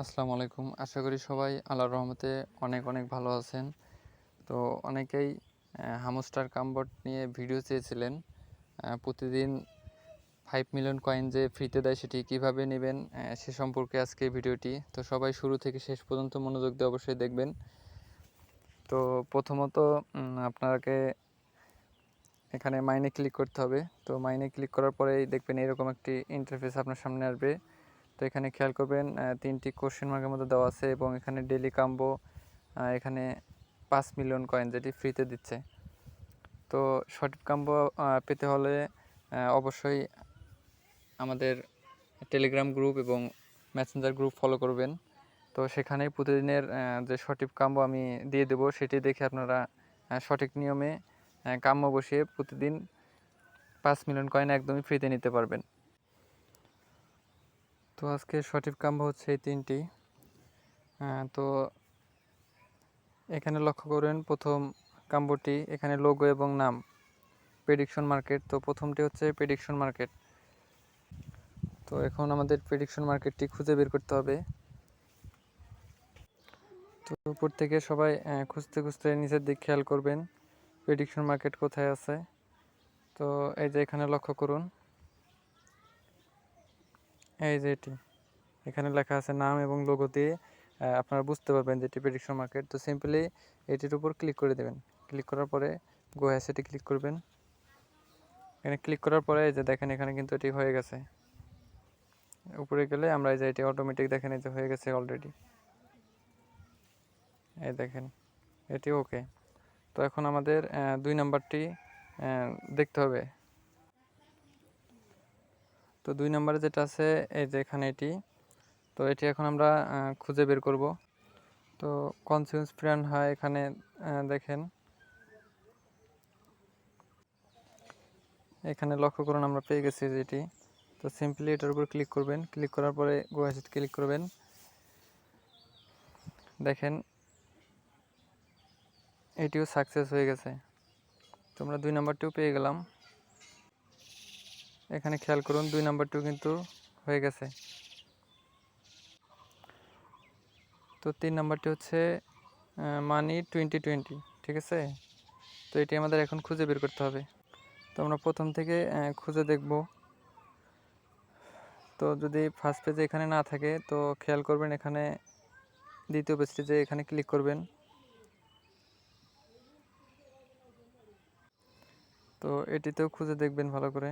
আসসালামু আলাইকুম। আশা করি সবাই আল্লাহর রহমতে অনেক অনেক ভালো আছেন। তো অনেকেই হামস্টার কামবট নিয়ে ভিডিও চেয়েছিলেন। প্রতিদিন ফাইভ মিলিয়ন কয়েন যে ফ্রিতে দেয় সেটি কীভাবে নেবেন সে সম্পর্কে আজকে ভিডিওটি তো সবাই শুরু থেকে শেষ পর্যন্ত মনোযোগ দিয়ে অবশ্যই দেখবেন। তো প্রথমত আপনাকে এখানে মাইনে ক্লিক করতে হবে। তো মাইনে ক্লিক করার পরেই দেখবেন এরকম একটি ইন্টারফেস আপনার সামনে আসবে। তো এখানে খেয়াল করবেন তিনটি কোশ্চেন মার্কের মধ্যে দেওয়া আছে এবং এখানে ডেলি কাম্বো এখানে পাঁচ মিলিয়ন কয়েন যেটি ফ্রিতে দিচ্ছে। তো সঠিক কাম্বো পেতে হলে অবশ্যই আমাদের টেলিগ্রাম গ্রুপ এবং মেসেঞ্জার গ্রুপ ফলো করবেন। তো সেখানেই প্রতিদিনের যে সঠিক কাম্বো আমি দিয়ে দেবো, সেটি দেখে আপনারা সঠিক নিয়মে কাম্য বসিয়ে প্রতিদিন পাঁচ মিলিয়ন কয়েন একদমই ফ্রিতে নিতে পারবেন। তো আজকে সঠিক কাম্য হচ্ছে এই তিনটি। আহ, তো এখানে লক্ষ্য করবেন প্রথম কাম্বটি এখানে লোগো এবং নাম প্রেডিকশন মার্কেট তো প্রথমটি হচ্ছে প্রেডিকশন মার্কেট তো এখন আমাদের প্রেডিকশন মার্কেটটি খুঁজে বের করতে হবে। তো উপর থেকে সবাই খুঁজতে খুঁজতে নিচের দিক খেয়াল করবেন প্রেডিকশন মার্কেট কোথায় আছে। তো এই যে এখানে লক্ষ্য করুন এই যে এটি। এখানে লেখা আছে নাম এবং লোগো দিয়ে আপনারা বুঝতে পারবেন যে এটি প্রেডিকশন মার্কেট তো সিম্পলি এটির উপর ক্লিক করে দেবেন। ক্লিক করার পরে গো হ্যাসেটে ক্লিক করবেন। এখানে ক্লিক করার পরে এই যে দেখেন এখানে কিন্তু এটি হয়ে গেছে। উপরে গেলে আমরা এই যে এটি অটোমেটিক দেখেন এই যে হয়ে গেছে অলরেডি এই দেখেন, এটি ওকে তো এখন আমাদের দুই নাম্বারটি দেখতে হবে। তো দুই নম্বরে যেটা আছে, এই যে এখানে এটি, তো এটি এখন আমরা খুঁজে বের করব। তো কনসিউন্স প্রিয়ান হয় এখানে দেখেন। এখানে লক্ষ্য করুন আমরা পেয়ে গেছি যেটি তো সিম্পলি এটার উপর ক্লিক করবেন। ক্লিক করার পরে গো অ্যাসিড ক্লিক করবেন। দেখেন, এটিও সাকসেস হয়ে গেছে। তো আমরা দুই নাম্বারটিও পেয়ে গেলাম। এখানে খেয়াল করুন, দুই নাম্বারটিও কিন্তু হয়ে গেছে। তো তিন নাম্বারটি হচ্ছে মানি টোয়েন্টি টোয়েন্টি ঠিক আছে? তো এটি আমাদের এখন খুঁজে বের করতে হবে। তো আমরা প্রথম থেকে খুঁজে দেখব। তো যদি ফার্স্ট পেজে এখানে না থাকে, তো খেয়াল করবেন এখানে দ্বিতীয় পেজটি যে এখানে ক্লিক করবেন। তো এটিতেও খুঁজে দেখবেন ভালো করে।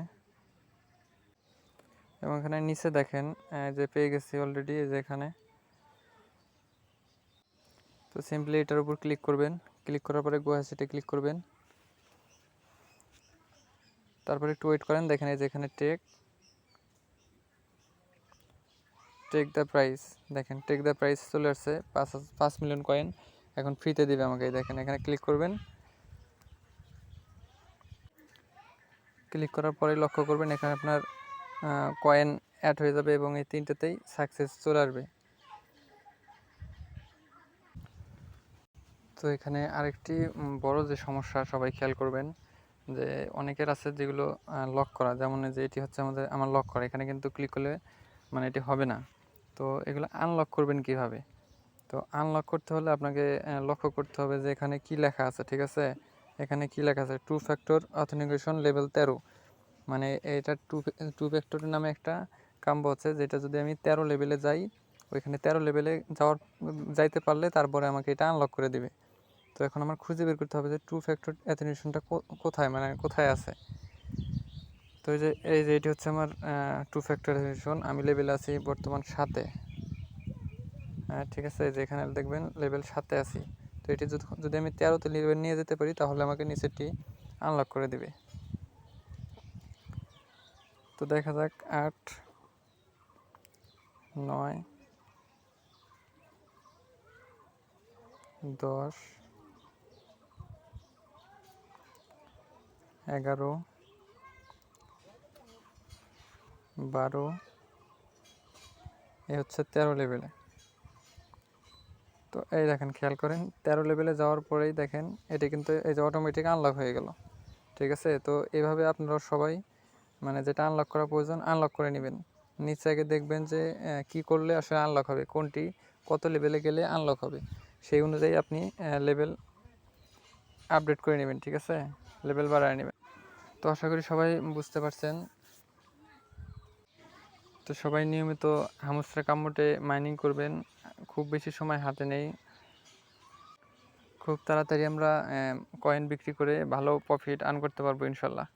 এবং এখানে নিচে দেখেন যে পেয়ে গেছি অলরেডি যে এখানে। তো সিম্পলি এটার উপর ক্লিক করবেন। ক্লিক করার পরে গো হ্যাসিটে ক্লিক করবেন। তারপরে একটু ওয়েট করেন, দেখেন এই যে এখানে টেক টেক দ্য প্রাইস দেখেন টেক দ্য প্রাইস চলে আসছে, পাঁচ পাঁচ মিলিয়ন কয়েন এখন ফ্রিতে দিবে আমাকে দেখেন, এখানে ক্লিক করবেন। ক্লিক করার পরে লক্ষ্য করবেন, এখানে আপনার কয়েন অ্যাড হয়ে যাবে এবং এই তিনটেতেই সাকসেস চলে আসবে। তো এখানে আরেকটি বড় যে সমস্যা সবাই খেয়াল করবেন, যে অনেকের আছে যেগুলো লক করা। যেমন যে এটি হচ্ছে আমাদের, আমার লক করা। এখানে কিন্তু ক্লিক করলে মানে এটি হবে না। তো এগুলো আনলক করবেন কীভাবে? তো আনলক করতে হলে আপনাকে লক্ষ্য করতে হবে যে এখানে কি লেখা আছে, ঠিক আছে? এখানে কি লেখা আছে? টু ফ্যাক্টর অথেন্টিকেশন লেভেল তেরো। মানে এটা টু টু ফ্যাক্টরের নামে একটা কাম্ব আছে, যেটা যদি আমি তেরো লেভেলে যাই, ওইখানে তেরো লেভেলে যাওয়ার, যাইতে পারলে তারপরে আমাকে এটা আনলক করে দিবে। তো এখন আমার খুঁজে বের করতে হবে যে টু ফ্যাক্টর অ্যাথেন্টিকেশনটা কোথায় মানে কোথায় আছে। তো এই যে এই যে এটি হচ্ছে আমার টু ফ্যাক্টর অ্যাথেন্টিকেশন আমি লেভেলে আছি বর্তমান সাতে। হ্যাঁ ঠিক আছে যে এখানে দেখবেন লেভেল সাতে আছি। তো এটি যদি যদি আমি তেরোতে লেভেল নিয়ে যেতে পারি, তাহলে আমাকে নিচেরটি আনলক করে দিবে। তো দেখা যাক, আট, নয়, দশ, এগারো, বারো, এ হচ্ছে তেরো লেভেলে তো এই দেখেন, খেয়াল করেন, তেরো লেভেলে যাওয়ার পরেই দেখেন, এটি কিন্তু, এই যে অটোমেটিক আনলক হয়ে গেল। ঠিক আছে? তো এইভাবে আপনারা সবাই মানে যেটা আনলক করা প্রয়োজন আনলক করে নেবেন। নিচে আগে দেখবেন যে কি করলে আসলে আনলক হবে, কোনটি, কত লেভেলে গেলে আনলক হবে, সেই অনুযায়ী আপনি লেভেল আপডেট করে নেবেন, ঠিক আছে? লেভেল বাড়ায় নেবেন। তো আশা করি সবাই বুঝতে পারছেন। তো সবাই নিয়মিত হামস্টার কাম্বোটে মাইনিং করবেন, খুব বেশি সময় হাতে নেই। খুব তাড়াতাড়ি আমরা কয়েন বিক্রি করে ভালো প্রফিট আর্ন করতে পারব, ইনশাল্লাহ।